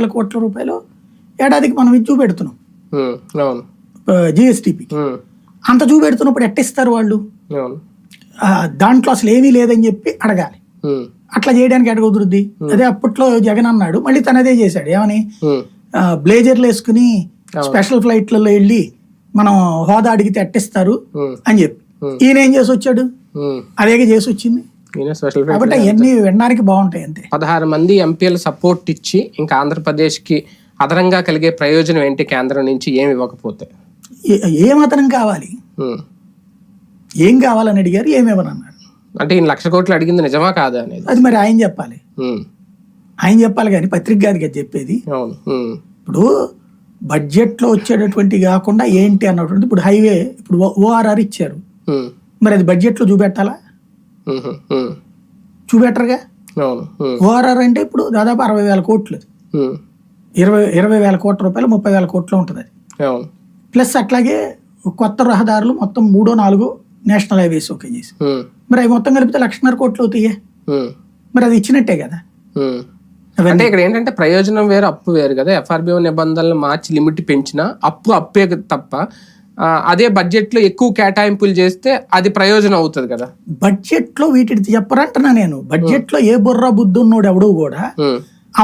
వేల కోట్ల రూపాయలు ఏడాదికి మనం ఇది చూపెడుతున్నాం. జిఎస్టిపికి. ఉమ్, అంత చూపెడుతున్నప్పుడు ఎట్టిస్తారు వాళ్ళు? దాంట్లో అసలు ఏమీ లేదని చెప్పి అడగాలి. అట్లా చేయడానికి ఎక్కడ కుదురుద్ది? అదే అప్పట్లో జగన్ అన్నాడు మళ్ళీ తను అదే చేశాడు. ఏమని? బ్లేజర్లు వేసుకుని స్పెషల్ ఫ్లైట్లలో వెళ్ళి మనం హోదా అడిగితే అట్టిస్తారు అని చెప్పి. ఈయన ఏం చేసి వచ్చాడు. అదేగా చేసి వచ్చింది? స్పెషల్ ఫ్లైట్ కాబట్టి అవన్నీ వినడానికి బాగుంటాయి అంతే. పదహారు మంది ఎంపీలు సపోర్ట్ ఇచ్చి ఇంకా ఆంధ్రప్రదేశ్కి అదనంగా కలిగే ప్రయోజనం ఏంటి కేంద్రం నుంచి ఏమి ఇవ్వకపోతే? ఏ- అతనం కావాలి. ఏం కావాలని అడిగారు ఏమేమని అన్నాడు అంటే ఈయన లక్ష కోట్లు అడిగింది నిజమా కాదా అనేది? అది మరి ఆయన చెప్పాలి. ఆయన చెప్పాలి కానీ పత్రిక కాదు కదా చెప్పేది. ఇప్పుడు బడ్జెట్లో వచ్చేటటువంటి కాకుండా ఏంటి అన్నటువంటి ఇప్పుడు హైవే ఇప్పుడు ఓఆర్ఆర్ ఇచ్చారు. మరి అది బడ్జెట్లో చూపెట్టాలా? చూపెట్టరుగా? ఓఆర్ఆర్ అంటే ఇప్పుడు దాదాపు అరవై వేల కోట్లు. ఇరవై ఇరవై వేల కోట్ల రూపాయలు ముప్పై వేల కోట్లు ఉంటుంది. అది ప్లస్ అట్లాగే కొత్త రహదారులు మొత్తం మూడో నాలుగో నేషనల్ హైవేస్ ఓకే చేసి. మరి అవి మొత్తం కలిపితే లక్షన్నర కోట్లు అవుతాయే? మరి అది ఇచ్చినట్టే కదా? అంటే ఇక్కడ ఏంటంటే ప్రయోజనం వేరు అప్పు వేరు కదా. ఎఫ్ఆర్బిఓ నిబంధనలు మార్చి లిమిట్ పెంచినా అప్పు అప్పే తప్ప అదే బడ్జెట్లో ఎక్కువ కేటాయింపులు చేస్తే అది ప్రయోజనం అవుతుంది కదా. బడ్జెట్లో వీటిని చెప్పరంటున్నా నేను. బడ్జెట్లో ఏ బుర్ర బుద్ధి ఉన్నోడు ఎవడో కూడా